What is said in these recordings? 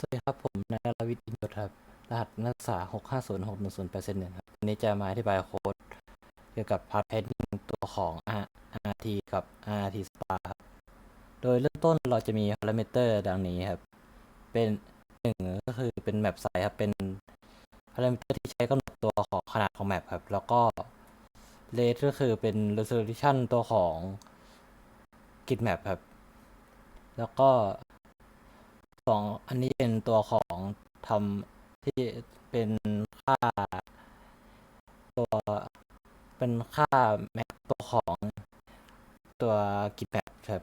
สวัสดีครับ ผมนายรวิทย์อินโดครับ รหัสนักศึกษา 6 5 0 6 1 0 8 1ครับวันนี้จะมาอธิบายโค้ดเกี่ยวกับพาร์ทแพดดิ้งตัวของ R- RT กับ RT star ครับ โดยเริ่มต้นเราจะมีพารามิเตอร์ดังนี้ครับ เป็นหนึ่งก็คือเป็นแมปไซส์ครับ เป็นพารามิเตอร์ที่ใช้กำหนดตัวของขนาดของแมปครับ แล้วก็เลทก็คือเป็น resolution ตัวของ git map ครับ แล้วก็ สองอันนี้เป็นตัวของทำที่เป็นค่า ตัวเป็นค่าแมปตัวของตัวกิแมปครับ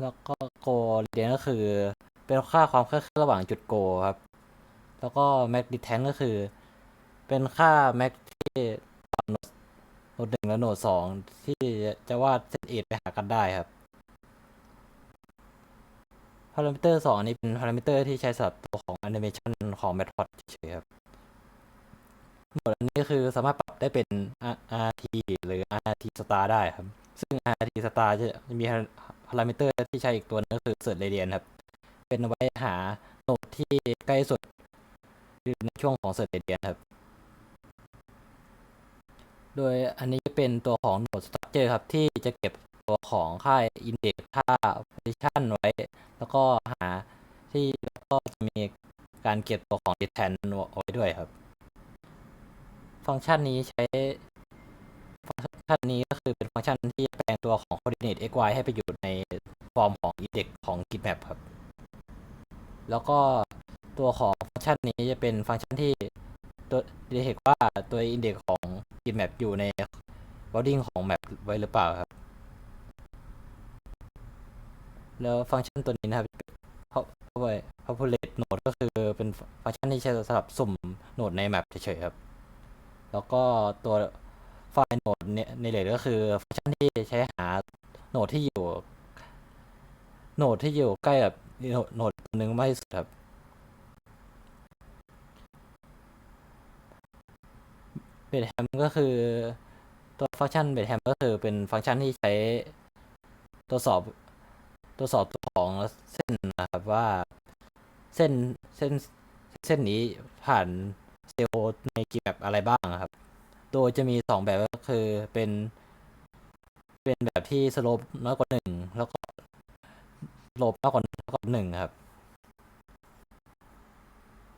แล้วก็โกเรียนก็คือ เป็นค่าความคลาดเคลื่อนระหว่างจุดโกครับ แล้วก็แม็กดิแทนก็คือ เป็นค่าแม็กที่โหนดหนึ่งและโหนดสองที่จะวาดเซตเอทไปหากันได้ครับ พารามิเตอร์สองนี้เป็นพารามิเตอร์ที่ใช้สำหรับตัวของแอนิเมชันของ m a t p l o t เฉยครับโหมดอันนี้คือสามารถปรับได้เป็น RT หรือ RT star ได้ครับ ซึ่ง RT star จะมีพารามิเตอร์ที่ใช้อีกตัวนึงก็คือ search radius ครับ เป็นไว้หาโหนดที่ใกล้สุดในช่วงของ search radius ครับ โดยอันนี้จะเป็นตัวของ node structure ครับที่จะเก็บ ตัวของค่าย index ค่า position ไว้ แล้วก็หาที่แล้วก็จะมีการเก็บตัวของ return ไว้ด้วยครับ ฟังก์ชันนี้ใช้ ฟังก์ชันนี้ก็คือเป็นฟังก์ชันที่แปลงตัวของ coordinate x y ให้ไปอยู่ในฟอร์มของ index ของ gitmap ครับ แล้วก็ตัวของฟังก์ชันนี้จะเป็นฟังก์ชันที่ตัวจะเห็นว่าตัว index ของ gitmap อยู่ใน body ของ map ไว้หรือเปล่าครับ แล้วฟังก์ชันตัวนี้นะครับ populate node ก็คือเป็นฟังก์ชันที่ใช้สำหรับสุ่มโหนดใน map เฉยๆครับ แล้วก็ตัวไฟล์โหนดเนี่ยในเลทก็คือฟังก์ชันที่ใช้หาโหนดที่อยู่โหนดที่อยู่ใกล้กับโหนดหนึ่งมากที่สุดครับ เบดแฮมก็คือตัวฟังก์ชันเบดแฮมก็คือเป็นฟังก์ชันที่ใช้ตรวจสอบ ตรวจสอบตัวของเส้นนะครับว่าเส้นเส้นเส้นนี้ผ่านเซลล์ในกี่แบบอะไรบ้างครับ โดยจะมีสองแบบก็คือเป็น เป็นแบบที่สโลปน้อยกว่าหนึ่งแล้วก็สโลปมากกว่าเท่ากับหนึ่งครับ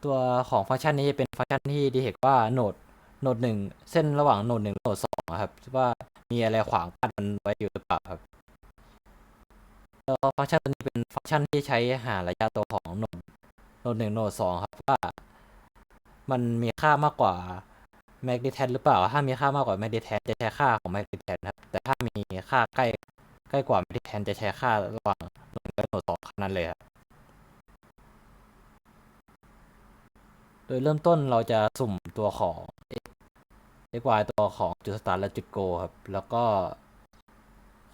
ตัวของฟังก์ชันนี้เป็นฟังก์ชันที่ดีเห็นว่าโหนดโหนดหนึ่งเส้นระหว่างโหนดหนึ่งโหนดสองครับว่ามีอะไรขวางกั้นมันไว้อยู่หรือเปล่าครับ แล้วฟังก์ชันตัวนี้เป็นฟังก์ชันที่ใช้หาระยะตัวของโนดโนดหนึ่งโนดสองครับว่า มันมีค่ามากกว่า m a g d i t a n หรือเปล่า ถ้ามีค่ามากกว่า m a g d i t a n จะใช้ค่าของ m a g d i t a n ครับ แต่ถ้ามีค่าใกล้ใกล้กว่า m a g d i t a n จะใช้ค่าระหว่างโหนดและโนดสองนั้นเลยครับ โดยเริ่มต้นเราจะสุ่มตัวของ x y ตัวของจุดสตาร์และจุดโกครับ แล้วก็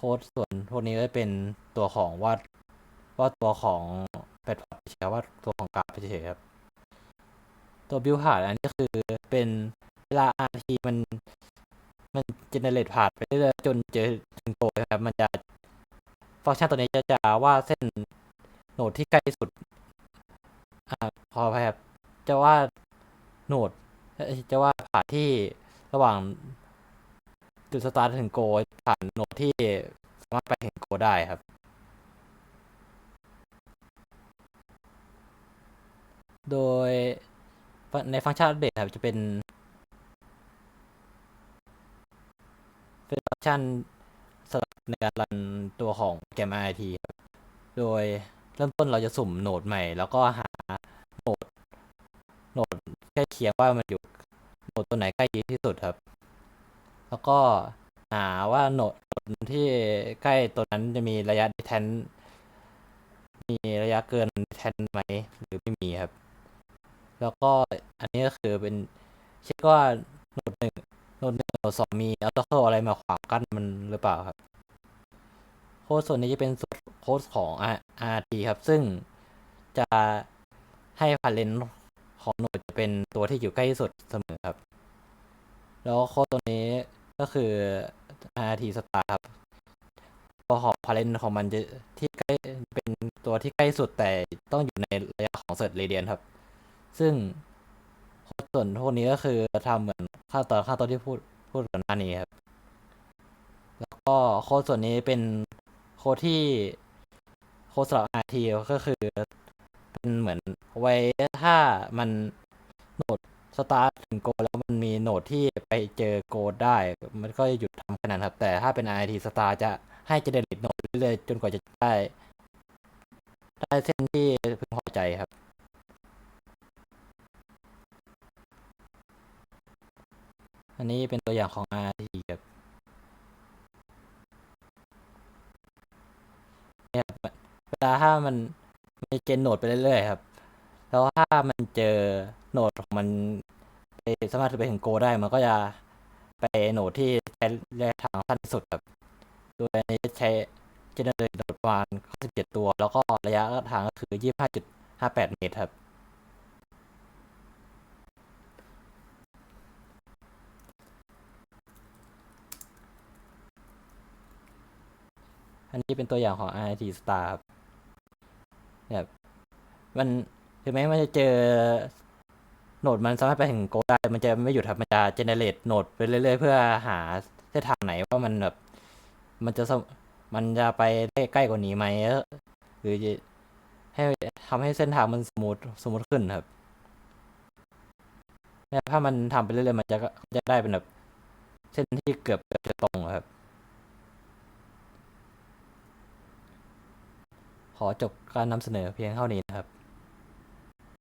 ค้ดส่วนพวกนี้ก็เป็นตัวของวาดวาดตัวของแพทพอร์ตเฉยๆวาตัวของกราฟเฉยครับ ตัวบิวผ่านอันนี้คือเป็นเวลา RT มันมันเจเนเรตผ่านไปเรื่อยๆจนเจอถึงโกครับมันจะฟังก์ชันตัวนี้จะจะว่าดเส้นโหนดที่ใกล้สุดอ่าพอไปครับจะว่าดโหนดจะว่าดผ่านที่ระหว่างจุดสตาร์ทถึงโก ผ่านโนดที่สามารถไปถึงโกได้ครับโดยในฟังก์ชันอัปเดตครับจะเป็นเป็นฟังก์ชันสำหรับในการรันตัวของแกม RT ครับโดยเริ่มต้นเราจะสุ่มโหนดใหม่ แล้วก็หาโหนดโหนดใกล้เคียงว่ามันอยู่โหนดตัวไหนใกล้ที่สุดครับ แล้วก็ หาว่าโหนดที่ใกล้ตัวนั้นจะมีระยะดิแทนมีระยะเกินแทนไหมหรือไม่มีครับ แล้วก็อันนี้ก็คือเป็นเช็คว่าโหนดหนึ่งโหนดหนึ่งโหนดสองมีอัลตโคอะไรมาขวางกั้นมันหรือเปล่าครับ โค้ดส่วนนี้จะเป็นโค้ดของ RT ครับ ซึ่งจะให้พาเลนของโหนดจะเป็นตัวที่อยู่ใกล้ที่สุดเสมอครับ แล้วโค้ดตัวนี้ก็คือ RT star ครับตัวของพาเลนของมันจะที่ใกล้เป็นตัวที่ใกล้สุดแต่ต้องอยู่ในระยะของเซ r ร์ r เรเดียนครับ ซึ่งโค้ดส่วนพวกนี้ก็คือทำเหมือนขั้นตอนขั้นตอนที่พูดพูดก่อนหน้านี้ครับ แล้วก็โค้ดส่วนนี้เป็นโค้ดที่โค้ดสำหรับ RT ก็คือ เป็นเหมือนไว้ถ้ามันโหนด สตาร์ทถึงโกแล้วมันมีโหนดที่ไปเจอโกได้ มันก็จะหยุดทำขนาดครับ แต่ถ้าเป็น RT สตาร์จะให้เจเนเรตโหนดเรื่อยๆจนกว่าจะได้ ได้เส้นที่พึงพอใจครับอันนี้เป็นตัวอย่างของ RT ครับเนี่ยครับเวลาถ้ามันมันเจนโหนดไปเรื่อยๆครับ แล้วถ้ามันเจอโหนดของมันไปสามารถไปถึงโกได้มันก็จะไปโหนดที่ใช้ระยะทางสั้นที่สุดครับโดยอันนี้ใช้เจเนเรตโหนดประมาณ97 ตัว แล้วก็ระยะทางก็คือ 25.58 เมตรครับอันนี้เป็นตัวอย่างของ RIT Star ครับเนี่ยมัน ถึงแม้มันจะเจอโหนดมันสามารถไปถึงโกได้ มันจะไม่หยุดครับมันจะเจเนเรตโหนดไปเรื่อยๆ เพื่อหาเส้นทางไหนว่ามันแบบมันจะสมันจะไปได้ใกล้กว่านี้ไหมหรือจะให้ทำให้เส้นทางมันสมูทสมูทขึ้นครับเนี่ยถ้ามันทำไปเรื่อยๆมันจะจะได้เป็นแบบเส้นที่เกือบจะตรงครับ ขอจบการนำเสนอเพียงเท่านี้นะครับ